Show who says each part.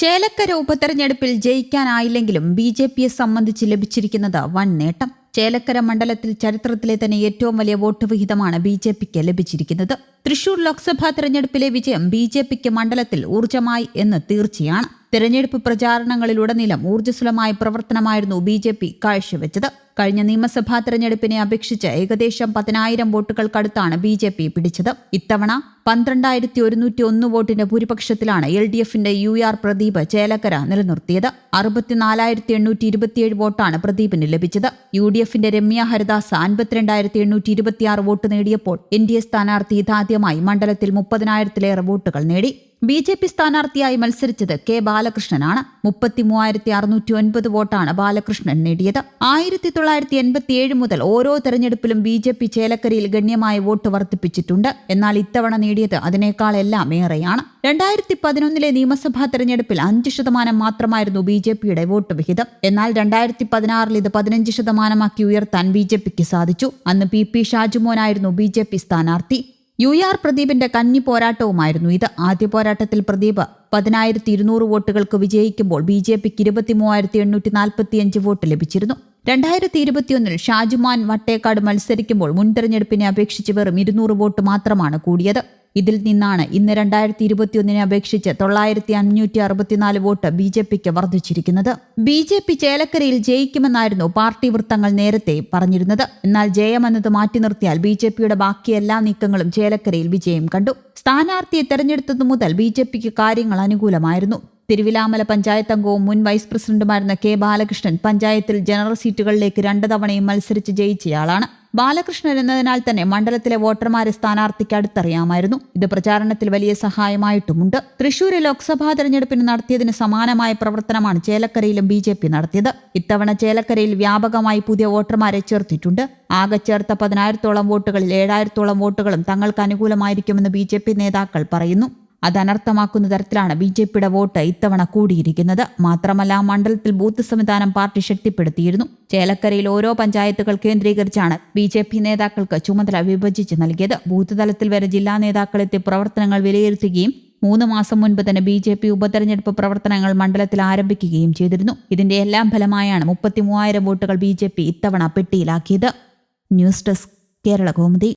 Speaker 1: ചേലക്കര ഉപതെരഞ്ഞെടുപ്പിൽ ജയിക്കാനായില്ലെങ്കിലും B J പിയെ സംബന്ധിച്ച് ലഭിച്ചിരിക്കുന്നത് വൻ നേട്ടം. ചേലക്കര മണ്ഡലത്തിൽ ചരിത്രത്തിലെ തന്നെ ഏറ്റവും വലിയ വോട്ട് വിഹിതമാണ് ബി ജെ പിക്ക് ലഭിച്ചിരിക്കുന്നത്. തൃശൂർ ലോക്സഭാ തെരഞ്ഞെടുപ്പിലെ വിജയം ബി ജെ പിക്ക് മണ്ഡലത്തിൽ ഊർജമായി എന്ന് തീർച്ചയാണ്. തെരഞ്ഞെടുപ്പ് പ്രചാരണങ്ങളിലുടനീളം ഊർജസ്വലമായ പ്രവർത്തനമായിരുന്നു ബി ജെ പി കാഴ്ചവെച്ചത്. കഴിഞ്ഞ നിയമസഭാ തെരഞ്ഞെടുപ്പിനെ അപേക്ഷിച്ച് ഏകദേശം പതിനായിരം വോട്ടുകൾക്കടുത്താണ് ബി ജെ പി പിടിച്ചത്. ഇത്തവണ പന്ത്രണ്ടായിരത്തി ഒരുന്നൂറ്റി ഒന്ന് വോട്ടിന്റെ ഭൂരിപക്ഷത്തിലാണ് എൽ ഡി എഫിന്റെ യു ആർ പ്രദീപ് ചേലക്കര നിലനിർത്തിയത്. അറുപത്തിനാലായിരത്തി എണ്ണൂറ്റി ഇരുപത്തിയേഴ് വോട്ടാണ് പ്രദീപിന് ലഭിച്ചത്. യു ഡി എഫിന്റെ രമ്യ ഹരിദാസ് അൻപത്തിരണ്ടായിരത്തി എണ്ണൂറ്റി ഇരുപത്തിയാറ് വോട്ട് നേടിയപ്പോൾ എൻ ഡി എ സ്ഥാനാർത്ഥി ഇതാദ്യമായി മണ്ഡലത്തിൽ മുപ്പതിനായിരത്തിലേറെ വോട്ടുകൾ നേടി. ബി ജെ പി സ്ഥാനാർത്ഥിയായി മത്സരിച്ചത് കെ ബാലകൃഷ്ണനാണ്. മുപ്പത്തി മൂവായിരത്തി അറുന്നൂറ്റി ഒൻപത് വോട്ടാണ് ബാലകൃഷ്ണൻ നേടിയത്. ആയിരത്തി തൊള്ളായിരത്തി എൺപത്തി ഏഴ് മുതൽ ഓരോ തെരഞ്ഞെടുപ്പിലും ബി ജെ പി ചേലക്കരയിൽ ഗണ്യമായ വോട്ട് വർദ്ധിപ്പിച്ചിട്ടുണ്ട്. എന്നാൽ ഇത്തവണ നേടിയത് അതിനേക്കാളെല്ലാം ഏറെയാണ്. രണ്ടായിരത്തി പതിനൊന്നിലെ നിയമസഭാ തെരഞ്ഞെടുപ്പിൽ അഞ്ച് ശതമാനം മാത്രമായിരുന്നു ബി ജെ പിയുടെ വോട്ട് വിഹിതം. എന്നാൽ രണ്ടായിരത്തി പതിനാറിൽ ഇത് പതിനഞ്ച് ശതമാനമാക്കി ഉയർത്താൻ ബി ജെ പിക്ക് സാധിച്ചു. അന്ന് പി പി ഷാജുമോനായിരുന്നു ബി ജെ പി സ്ഥാനാർത്ഥി. യു ആർ പ്രദീപിന്റെ കന്നി പോരാട്ടവുമായിരുന്നു ഇത്. ആദ്യ പോരാട്ടത്തിൽ പ്രദീപ് പതിനായിരത്തി ഇരുന്നൂറ് വോട്ടുകൾക്ക് വിജയിക്കുമ്പോൾ ബി ജെ പിക്ക് ഇരുപത്തി മൂവായിരത്തി എണ്ണൂറ്റി നാൽപ്പത്തിയഞ്ച് വോട്ട് ലഭിച്ചിരുന്നു. രണ്ടായിരത്തി ഇരുപത്തിയൊന്നിൽ ഷാജുമാൻ വട്ടേക്കാട് മത്സരിക്കുമ്പോൾ മുൻ തെരഞ്ഞെടുപ്പിനെ അപേക്ഷിച്ച് വെറും ഇരുന്നൂറ് വോട്ട് മാത്രമാണ് കൂടിയത്. ഇതിൽ നിന്നാണ് ഇന്ന് രണ്ടായിരത്തി ഇരുപത്തിയൊന്നിനെ അപേക്ഷിച്ച് തൊള്ളായിരത്തി അഞ്ഞൂറ്റി അറുപത്തിനാല് വോട്ട് ബി ജെ പിക്ക് വർദ്ധിച്ചിരിക്കുന്നത്. ബി ജെ പി ചേലക്കരയിൽ ജയിക്കുമെന്നായിരുന്നു പാർട്ടി വൃത്തങ്ങൾ നേരത്തെ പറഞ്ഞിരുന്നത്. എന്നാൽ ജയമെന്നത് മാറ്റി നിർത്തിയാൽ ബി ജെ പിയുടെ ബാക്കി എല്ലാ നീക്കങ്ങളും ചേലക്കരയിൽ വിജയം കണ്ടു. സ്ഥാനാർത്ഥിയെ തെരഞ്ഞെടുത്തതു മുതൽ ബി ജെ പിക്ക് കാര്യങ്ങൾ അനുകൂലമായിരുന്നു. തിരുവിലാമല പഞ്ചായത്ത് അംഗവും മുൻ വൈസ് പ്രസിഡന്റുമായിരുന്ന കെ ബാലകൃഷ്ണൻ പഞ്ചായത്തിൽ ജനറൽ സീറ്റുകളിലേക്ക് രണ്ടു തവണയും മത്സരിച്ച് ജയിച്ചയാളാണ്. ബാലകൃഷ്ണൻ എന്നതിനാൽ തന്നെ മണ്ഡലത്തിലെ വോട്ടർമാരെ സ്ഥാനാർത്ഥിക്ക് അടുത്തറിയാമായിരുന്നു. ഇത് പ്രചാരണത്തിൽ വലിയ സഹായമായിട്ടുമുണ്ട്. തൃശൂരിൽ ലോക്സഭാ തെരഞ്ഞെടുപ്പിന് നടത്തിയതിന് സമാനമായ പ്രവർത്തനമാണ് ചേലക്കരയിലും ബി ജെ പി നടത്തിയത്. ഇത്തവണ ചേലക്കരയിൽ വ്യാപകമായി പുതിയ വോട്ടർമാരെ ചേർത്തിട്ടുണ്ട്. ആകെ ചേർത്ത പതിനായിരത്തോളം വോട്ടുകളിൽ ഏഴായിരത്തോളം വോട്ടുകളും തങ്ങൾക്ക് അനുകൂലമായിരിക്കുമെന്ന് ബി നേതാക്കൾ പറയുന്നു. അത് അനർത്ഥമാക്കുന്ന തരത്തിലാണ് ബി ജെ പിയുടെ വോട്ട് ഇത്തവണ കൂടിയിരിക്കുന്നത്. മാത്രമല്ല മണ്ഡലത്തിൽ ബൂത്ത് സംവിധാനം പാർട്ടി ശക്തിപ്പെടുത്തിയിരുന്നു. ചേലക്കരയിൽ ഓരോ പഞ്ചായത്തുകൾ കേന്ദ്രീകരിച്ചാണ് ബി ജെ പി നേതാക്കൾക്ക് ചുമതല വിഭജിച്ച് നൽകിയത്. ബൂത്ത് തലത്തിൽ വരെ ജില്ലാ നേതാക്കളെത്തി പ്രവർത്തനങ്ങൾ വിലയിരുത്തുകയും മൂന്ന് മാസം മുൻപ് തന്നെ ബി ജെ പി ഉപതെരഞ്ഞെടുപ്പ് പ്രവർത്തനങ്ങൾ മണ്ഡലത്തിൽ ആരംഭിക്കുകയും ചെയ്തിരുന്നു. ഇതിന്റെ എല്ലാം ഫലമായാണ് മുപ്പത്തി മൂവായിരം വോട്ടുകൾ ബി ജെ പി ഇത്തവണ പെട്ടിയിലാക്കിയത്. News desk Kerala Kaumudi.